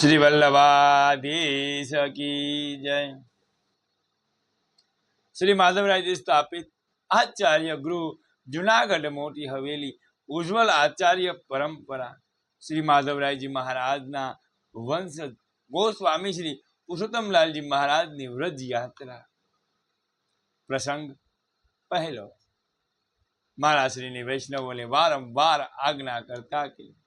શ્રી વલ્લભાધીશ જય. શ્રી માધવરાયજી સ્થાપિત આચાર્ય ગૃહ જુનાગઢ મોટી હવેલી ઉજ્જવલ આચાર્ય પરંપરા. શ્રી માધવરાયજી મહારાજના વંશજ ગોસ્વામી શ્રી પુરુષોત્તમલાલજી મહારાજની વ્રજ યાત્રા પ્રસંગ પહેલો. મારા શ્રીની વૈષ્ણવોને વારંવાર આજ્ઞા કરતા કે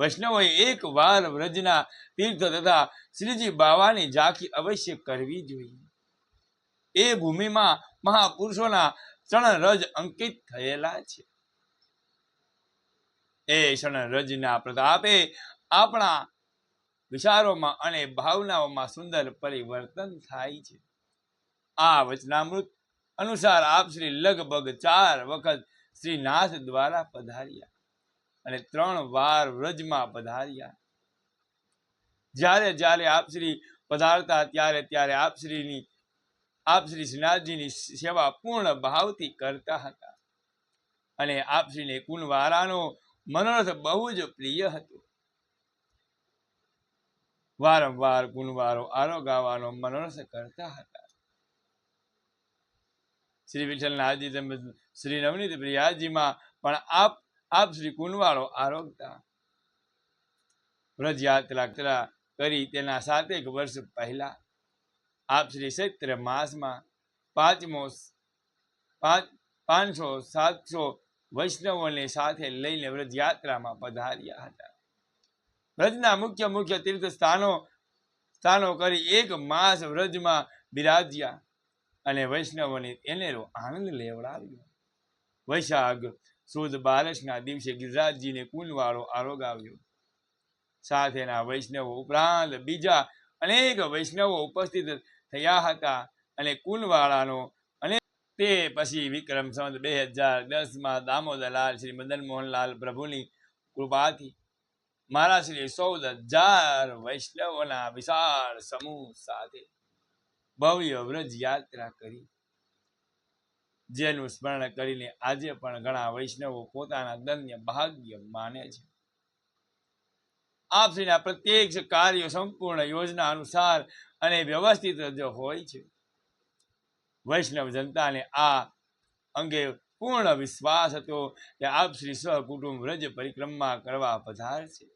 વૈષ્ણવોએ એક વાર વ્રજના તીર્થ તથા શ્રીજી બાવાની ઝાંખી અવશ્ય કરવી જોઈએ. એ ભૂમિમાં મહાપુરુષોના ચરણ રજ અંકિત થયેલા છે. એ ક્ષણ રજના પ્રતાપે આપણા વિચારોમાં અને ભાવનાઓમાં સુંદર પરિવર્તન થાય છે. આ વચનામૃત અનુસાર આપ શ્રી લગભગ ચાર વખત શ્રી નાથ દ્વારા પધાર્યા. અને ત્રણ વાર વ્રજમાં પધાર્યા. જ્યારે જ્યારે આપશ્રી પધારતા, ત્યારે ત્યારે આપશ્રીની, આપશ્રી શ્રીનાથજીની સેવા પૂર્ણ ભાવથી કરતા હતા. અને આપશ્રીને કુનવારાનો મનોરથ બહુ જ પ્રિય હતો. વારંવાર કુનવારો આરોગાવાનો મનોરથ કરતા હતા. શ્રી વિઠ્ઠલનાથજી તેમજ શ્રી નવનીત પ્રિયાજીમાં પણ આપ આપ શ્રી કુંડવાળો આરોગતા. વ્રજયાત્રા કરી તેના સાતેક વર્ષ પહેલા આપ શ્રી ચૈત્ર માસમાં પાંચમો પાંચ, પાંચસો, સાતસો વૈષ્ણવોને સાથે લઈને વ્રજયાત્રામાં પધાર્યા હતા. વ્રજના મુખ્ય મુખ્ય તીર્થ સ્થાનો સ્થાનો કરી એક માસ વ્રજમાં બિરાજ્યા અને વૈષ્ણવોને એને આનંદ લેવડાવ્યો. વૈશાખ સુદ બારસના દિવસે ગિરિરાજજીને કુંડવાળો આરોગ આવ્યો સાથેના વૈષ્ણવો ઉપરાંત બીજા અનેક વૈષ્ણવો ઉપસ્થિત થયા હતા અને કુંડવાળાનો અને તે પછી વિક્રમ સંત બે હજાર દસમાં દામોદરલાલ શ્રી મદન મોહનલાલ પ્રભુની કૃપાથી મારા શ્રી ચૌદ હજાર વૈષ્ણવોના વિશાળ સમૂહ સાથે ભવ્ય વ્રજ યાત્રા કરી. જેનું સ્મરણ કરીને આજે પણ ઘણા વૈષ્ણવો પોતાના ધન્ય ભાગ્ય માને છે. આપશ્રીના પ્રત્યેક કાર્યો સંપૂર્ણ યોજના અનુસાર અને વ્યવસ્થિત જ હોય છે. વૈષ્ણવ જનતાને આ અંગે પૂર્ણ વિશ્વાસ હતો કે આપશ્રી સહકુટુંબ વ્રજ પરિક્રમા કરવા પધાર છે.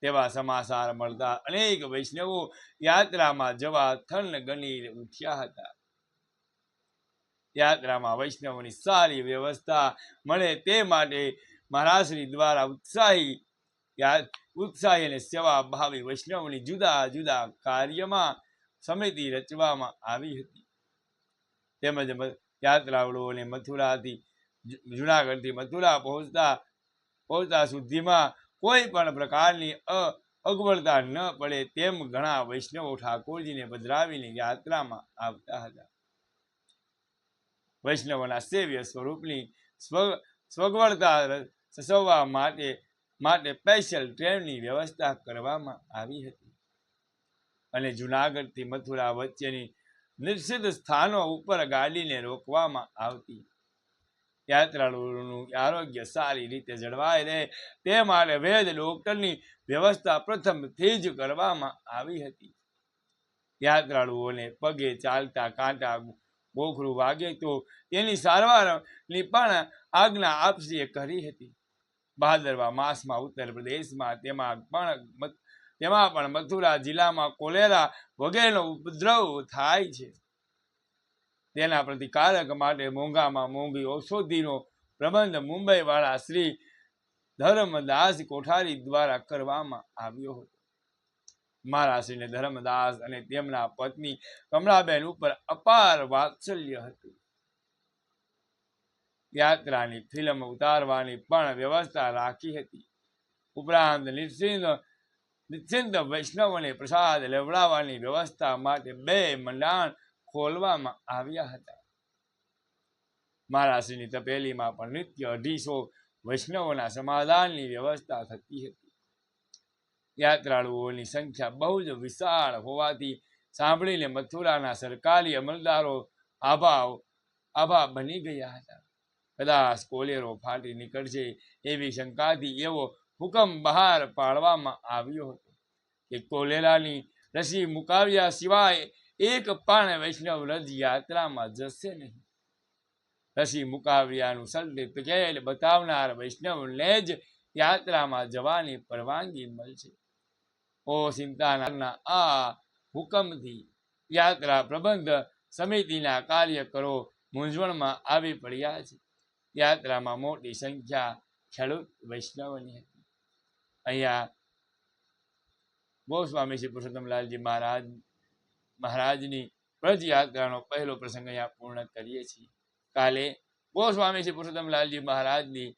તેવા સમાચાર મળતા અનેક વૈષ્ણવો યાત્રામાં જવા થન ગણી ઉઠ્યા હતા. યાત્રામાં વૈષ્ણવોની સારી વ્યવસ્થા મળે તે માટે મહારાજશ્રી દ્વારા ઉત્સાહી ઉત્સાહી અને સેવા ભાવી વૈષ્ણવની જુદા જુદા કાર્યમાં સમિતિ રચવામાં આવી હતી. તેમજ યાત્રાળુઓને મથુરાથી જુનાગઢથી મથુરા પહોંચતા પહોંચતા સુધીમાં કોઈ પણ પ્રકારની અગવડતા ન પડે તેમ ઘણા વૈષ્ણવો ઠાકોરજીને પધરાવીને યાત્રામાં આવતા હતા. વૈષ્ણવોના સેવ્ય સ્વરૂપની સ્વ, સ્વગવડતા સસવવા માટે માટે સ્પેશિયલ ટ્રેનની વ્યવસ્થા કરવામાં આવી હતી. અને જુનાગઢથી મથુરા વચ્ચેની નિશ્ચિત સ્થાનો ઉપર ગાડીને રોકવામાં આવતી. યાત્રાળુઓનું આરોગ્ય સારી રીતે જળવાય રહે તે માટે વેદ ડોક્ટરની વ્યવસ્થા પ્રથમથી જ કરવામાં આવી હતી. યાત્રાળુઓને પગે ચાલતા કાંટા ગોખરું વાગે તો તેની સારવારની પણ આજ્ઞા આપશ્રીએ કરી હતી. ભાદરવા માસમાં ઉત્તર પ્રદેશમાં તેમાં પણ તેમાં પણ મથુરા જિલ્લામાં કોલેરા વગેરેનો ઉપદ્રવ થાય છે. તેના પ્રતિકારક માટે મોંઘામાં મોંઘી ઔષધિનો પ્રબંધ મુંબઈવાળા શ્રી ધર્મદાસ કોઠારી દ્વારા કરવામાં આવ્યો હતો. મહારાષ્ટ્રીને ધર્મદાસ અને તેમના પત્ની કમળાબેન ઉપર અપાર વાત્સલ્ય હતું. યાત્રાની ફિલ્મ ઉતારવાની પણ વ્યવસ્થા રાખી હતી. ઉપરાંત નિશ્ચિંત નિશ્ચિંત વૈષ્ણવને પ્રસાદ લેવડાવવાની વ્યવસ્થા માટે બે મંડાણ ખોલવામાં આવ્યા હતા. મહારાષ્ટ્રની તપેલીમાં પણ નિત્ય અઢીસો વૈષ્ણવોના સમાધાનની વ્યવસ્થા થતી હતી. યાત્રાળુઓની સંખ્યા બહુ જ વિશાળ હોવાથી સાંભળીને મથુરાના સરકારી અમલદારો આભાવ, આભા બની ગયા હતા. કદાચ કોલેરો ફાટી નીકળશે એવી શંકાથી એવો હુકમ બહાર પાડવામાં આવ્યો હતો કે કોલેરાની રસી મુકાવ્યા સિવાય એક પણ વૈષ્ણવ રજ યાત્રામાં જશે નહીં. રસી મુકાવ્યાનું સલ્લિત ખેલ બતાવનાર વૈષ્ણવને જ યાત્રામાં જવાની પરવાનગી મળશે. ઓ ચિંતાના હુકમથી યાત્રા પ્રબંધ સમિતિના કાર્યકરો મૂંઝવણમાં આવી પડ્યા છે. યાત્રામાં મોટી સંખ્યા ખેડૂત વૈષ્ણવની હતી. અહીંયા ગોસ્વામી શ્રી પુરુષોત્તમલાલજી મહારાજ, મહારાજની યાત્રાનો પહેલો પ્રસંગ અહીંયા પૂર્ણ કરીએ છીએ. કાલે ગોસ્વામી શ્રી પુરુષોત્તમલાલજી મહારાજની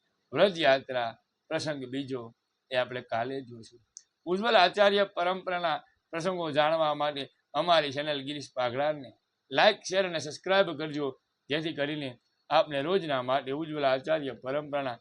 યાત્રા પ્રસંગ બીજો એ આપણે કાલે જોઈશું ઉજ્જવલ આચાર્ય પરંપરાના પ્રસંગો જાણવા માટે અમારી ચેનલ ગિરીશ પાઘડાને લાઇક શેર અને સબસ્ક્રાઇબ કરજો. જેથી કરીને આપને રોજના માટે ઉજ્જવલ આચાર્ય પરંપરાના